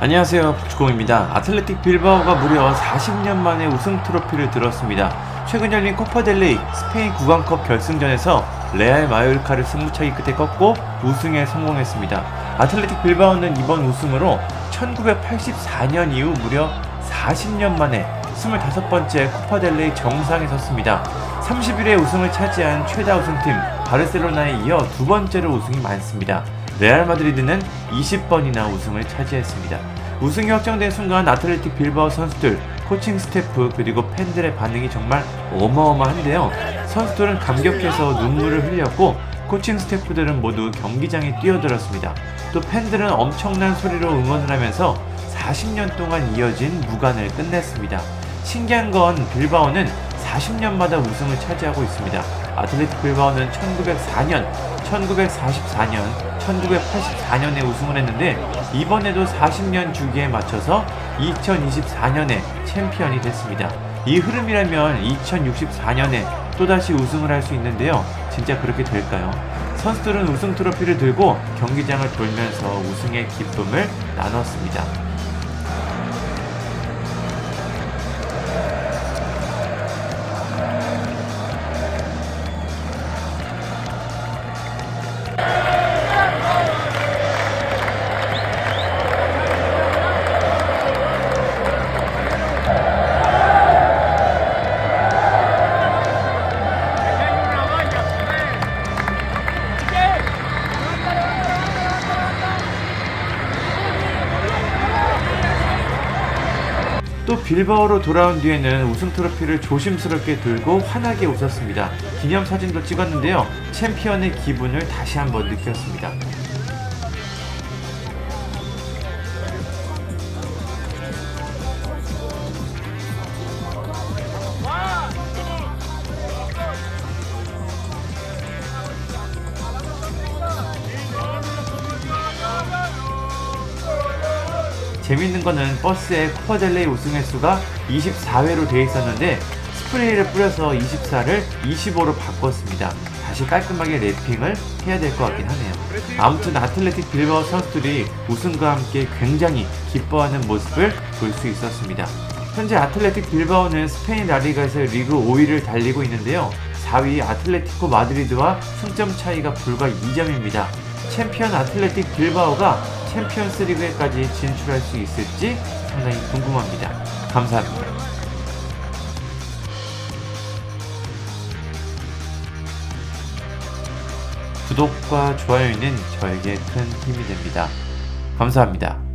안녕하세요 박주공입니다. 아틀레틱 빌바오가 무려 40년 만에 우승 트로피를 들었습니다. 최근 열린 코파델레이 스페인 구강컵 결승전에서 레알 마요르카를 승부차기 끝에 꺾고 우승에 성공했습니다. 아틀레틱 빌바오는 이번 우승으로 1984년 이후 무려 40년 만에 25번째 코파델레이 정상에 섰습니다. 30일에 우승을 차지한 최다 우승팀 바르셀로나에 이어 두 번째로 우승이 많습니다. 레알 마드리드는 20번이나 우승을 차지했습니다. 우승이 확정된 순간 아틀레틱 빌바오 선수들, 코칭 스태프 그리고 팬들의 반응이 정말 어마어마한데요. 선수들은 감격해서 눈물을 흘렸고 코칭 스태프들은 모두 경기장에 뛰어들었습니다. 또 팬들은 엄청난 소리로 응원을 하면서 40년 동안 이어진 무관을 끝냈습니다. 신기한 건 빌바오는 40년마다 우승을 차지하고 있습니다. 아틀레틱 빌바오는 1904년, 1944년, 1984년에 우승을 했는데 이번에도 40년 주기에 맞춰서 2024년에 챔피언이 됐습니다. 이 흐름이라면 2064년에 또다시 우승을 할 수 있는데요. 진짜 그렇게 될까요? 선수들은 우승 트로피를 들고 경기장을 돌면서 우승의 기쁨을 나눴습니다. 또 빌바오로 돌아온 뒤에는 우승 트로피를 조심스럽게 들고 환하게 웃었습니다. 기념 사진도 찍었는데요. 챔피언의 기분을 다시 한번 느꼈습니다. 재밌는 거는 버스에 코파델레이 우승 횟수가 24회로 돼 있었는데 스프레이를 뿌려서 24를 25로 바꿨습니다. 다시 깔끔하게 랩핑을 해야 될 것 같긴 하네요. 아무튼 아틀레틱 빌바오 선수들이 우승과 함께 굉장히 기뻐하는 모습을 볼 수 있었습니다. 현재 아틀레틱 빌바오는 스페인 라리가에서 리그 5위를 달리고 있는데요. 4위 아틀레티코 마드리드와 승점 차이가 불과 2점입니다. 챔피언 아틀레틱 빌바오가 챔피언스 리그에까지 진출할 수 있을지 상당히 궁금합니다. 감사합니다. 구독과 좋아요는 저에게 큰 힘이 됩니다. 감사합니다.